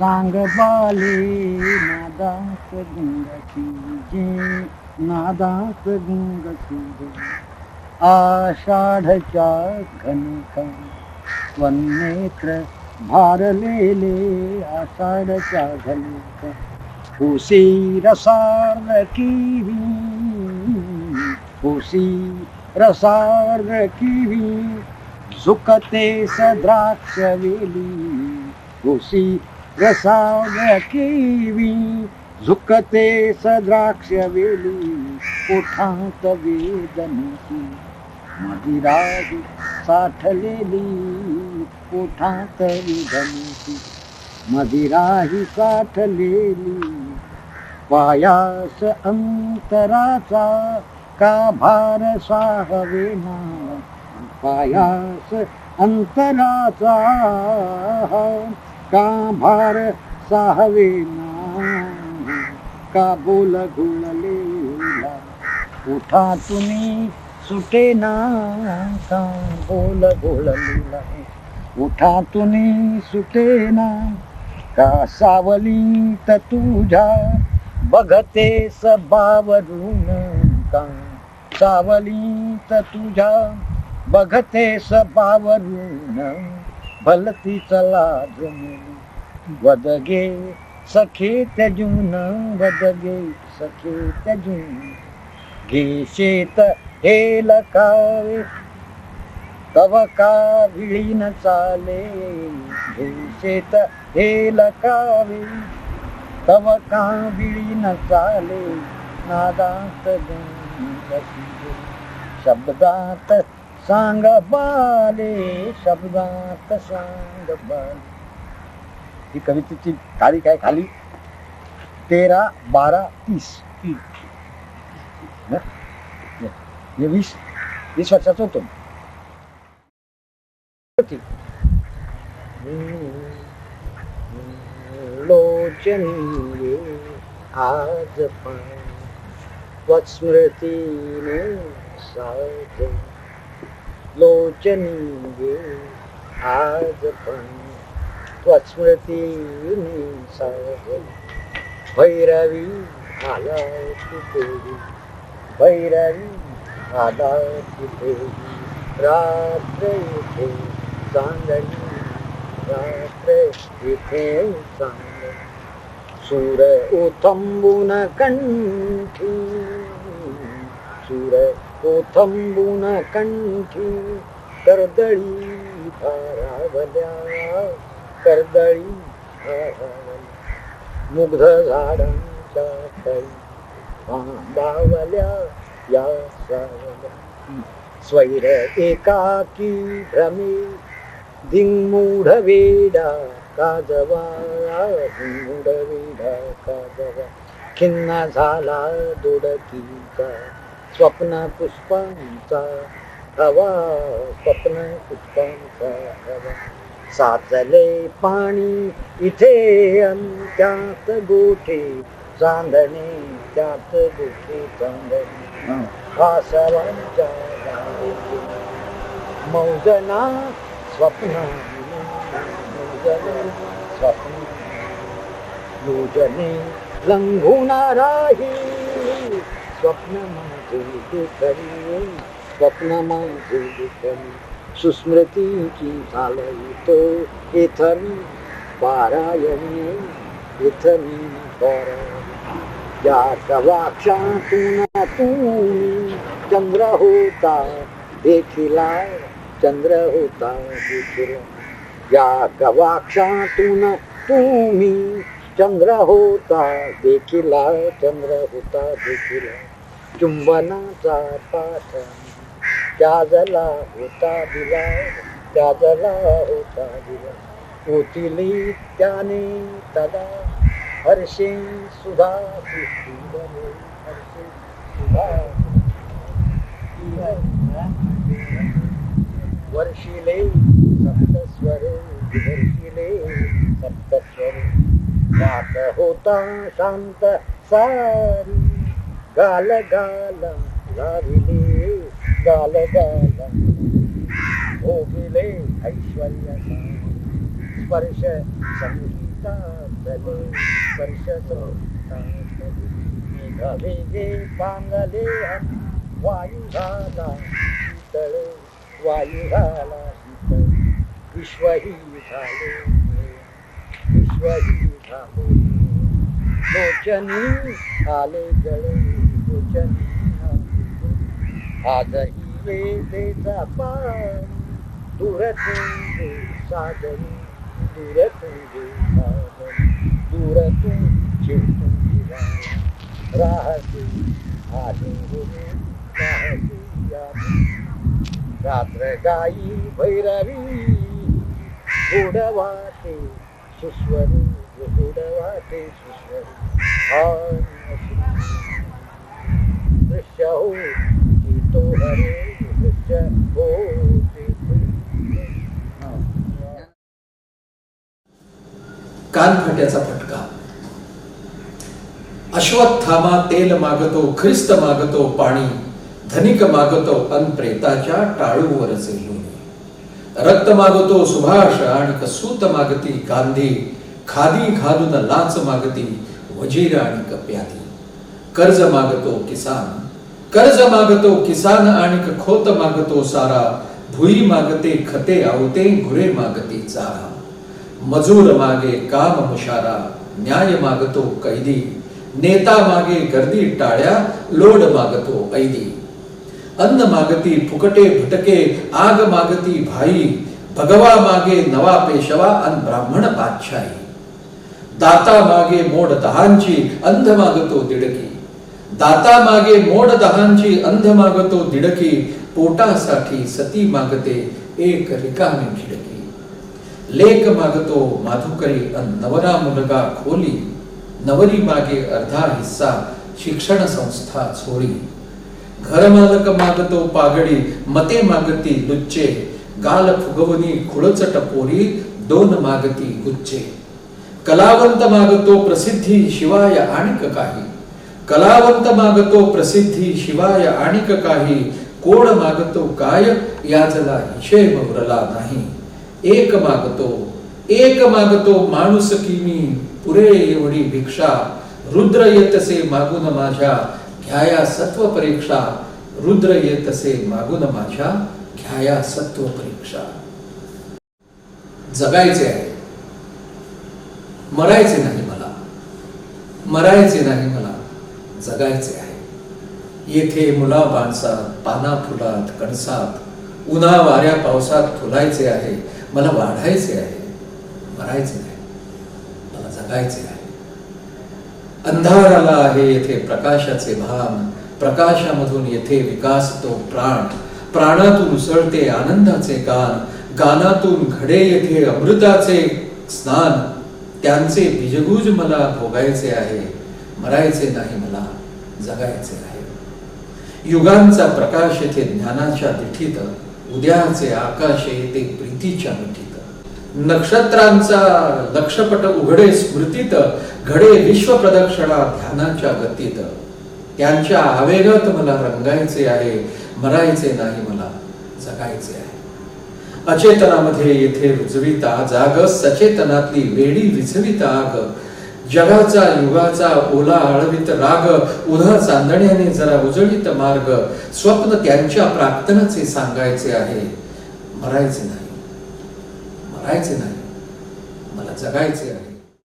सांग बाली नादास गंगसी जी नादास गंगसी आषाढ़ चाखन का वन नेत्र भार ले ले आषाढ़ चाघन का खुशी रसार की खुशी रसार की झुकते सद्राक्ष वेली फुसी रसार केवी झुकते सद्राक्ष वेली ओठांत वेदनेची मदिराजी साठलेली ओठांत वेदनेची मदिराही साठलेली पायास अंतराचा का भार साहवेना पायास अंतराचा का भार साहवेना. का बोल घुळलेला उठातून सुटेना. का बोल घोळलेला सुटे ना का सावली त तुझ्या बघते सबावरून का सावली त तुझ्या बघते सबावरून भलती चला वदगे सखे त्यजून वदगे सखे त्यजून घे शेत हे लकावे तव का विळीन चाले. घे शेत हे लकावे तव का विळीन चाले. नादात शब्दात सांग बाले शब्दात सांग बाले. ही कवितेची तारीख आहे खाली. तेरा बारा तीस हे? वीस वीस वर्षाचं होतो. लोचन आज पण स्वस्मृतीने साज लोचनी आज पण स्वस्मृतीने साज भैरवी आला तुझी भैरवी आला तुझी रात्र इथे चांदणी रात्र इथे चांदणी सूर ओथंबून कंठी सूर कोथंबून कंठी कर्दळी भारावल्या कर्दळी भारावल्या मुग्ध झाडांच्या तळी बावल्या या सावल्या स्वैर एकाकी भ्रमे दिंगमूढ वेडा काजवा दिंगमूढ वेडा काजवा. खिन्ना झाला दोडकीचा स्वप्न पुष्पांचा हवा स्वप्न पुष्पांचा हवा साचले पाणी इथे त्यात गोठे चांदणे त्यात गोठे चांदणे. वासवांच्या मौजना स्वप्न मौजने स्वप्न योजने लंघुनाराही स्वप्न माझे दुखरी स्वप्न माझे दुखरी सुस्मृतीची झालंय तो इथं पारायणी पारायणे मी पारायण या कवाक्षातून चंद्र होता देखिला चंद्र होता देखिला या गवाक्षातून तुम्ही चंद्र होता देखिला चंद्र होता देखिला। चुंबनाचा पाठ. त्याजला होता दिला त्याजला होता दिला होतील त्याने तदा हर्षे सुधा हर्षे सुधा वर्षिले सप्तस्वरे वर्षिले सप्तस्वरे. जात होता शांत सारी. गाल गाल लाविले गाल गाल. भोगिले ऐश्वर्याचा स्पर्श संगीतातले स्पर्श संगीतातले पांगले वायू झाला शीतळ वायू झाला शीतळ विश्वही झाले विश्वही झाले लोचनी आले गळे लोचनी आजही वेलेचा पाणी दूर तुंगे सागरी तुंगी राहते आधी राहते रात्र गाई भैरवी गोडवाटे सुस्वरू गोडवाटे सुस्वरू दृश्य तो हरे हो। कानफाट्याचा फटका। अश्वत्थामा तेल मागतो ख्रिस्त मागतो पाणी धनिक मागतो अनप्रेताच्या टाळूवरचे लोणी रक्त मागतो सुभाष आणि कसूत मागती गांधी खादी घालून लाच मागती वजीर आणि कप्याती कर्ज मागतो किसान कर्ज मागतो किसान आणि खोत मागतो सारा. भुई मागते खते आवते घुरे मागते चारा. मजूर मागे काम मुशारा. न्याय मागतो कैदी. नेता मागे गर्दी टाळ्या. लोड मागतो ऐदी. अन्न मागती फुकटे भटके. आग मागती भाई. भगवा मागे नवा पेशवा अन ब्राह्मण पातशाही दाता मागे मोड दहांची. अंध मागतो दिडकी दाता मागे मोड दहांची अंध मागतो दिडकी पोटासाठी सती मागते एक रिकामी खिडकी. लेक मागतो माधुकरी नवरा मुलगा खोली. नवरी मागे अर्धा हिस्सा शिक्षण संस्था छोरी घर मालक मागतो पागडी मते मागती लुच्चे गाल फुगवनी खुळचट पोरी दोन मागती गुच्चे. कलावंत मागतो प्रसिद्धी शिवाय आणिक काही. कलावंत मागतो प्रसिद्धी शिवाय आणिक काही कोण मागतो काय? याचला हिशेब उरला नाही. एक मागतो एक मागतो माणूस किमी पुरे एवढी भिक्षा. रुद्र येतसे मागून माझ्या घ्याया सत्व परीक्षा. रुद्र येतसे मागून माझ्या घ्याया सत्व परीक्षा. जगायचे आहे. मरायचे नाही मला. मरायचे नाही मला. जगायचे आहे. येथे मुला माणसात पाना फुलात कणसात उन्हा वाऱ्या पावसात फुलायचे आहे. मला वाढायचे आहे. मरायचे नाही. मला जगायचे आहे. अंधाराला आहे येथे प्रकाशाचे भान. प्रकाशामधून येथे विकास तो प्राण. प्राणातून उसळते आनंदाचे गान. गानातून घडे येथे अमृताचे स्नान. त्यांचे बीजगुज मला भोगायचे आहे. मरायचे नाही मला जगायचे आहे. युगांचा प्रकाश येथे ज्ञानाच्या दिठीत उद्याचे आकाश येते प्रीतीच्या मिठीत. नक्षत्रांचा लक्षपट उघडे स्मृतीत घडे विश्व प्रदक्षिणा ध्यानाच्या गतीत. त्यांच्या आवेगात मला रंगायचे आहे मरायचे नाही मला जगायचे आहे. अचेतनामध्ये येथे रुजविता जाग सचेतनातली वेडी विझविता आग जगाचा युगाचा ओला आळवित राग उन्हा चांदण्याने जरा उजळीत मार्ग स्वप्न त्यांच्या प्रार्थनाचे सांगायचे आहे. मरायचे नाही. मरायचे नाही. मला जगायचे आहे.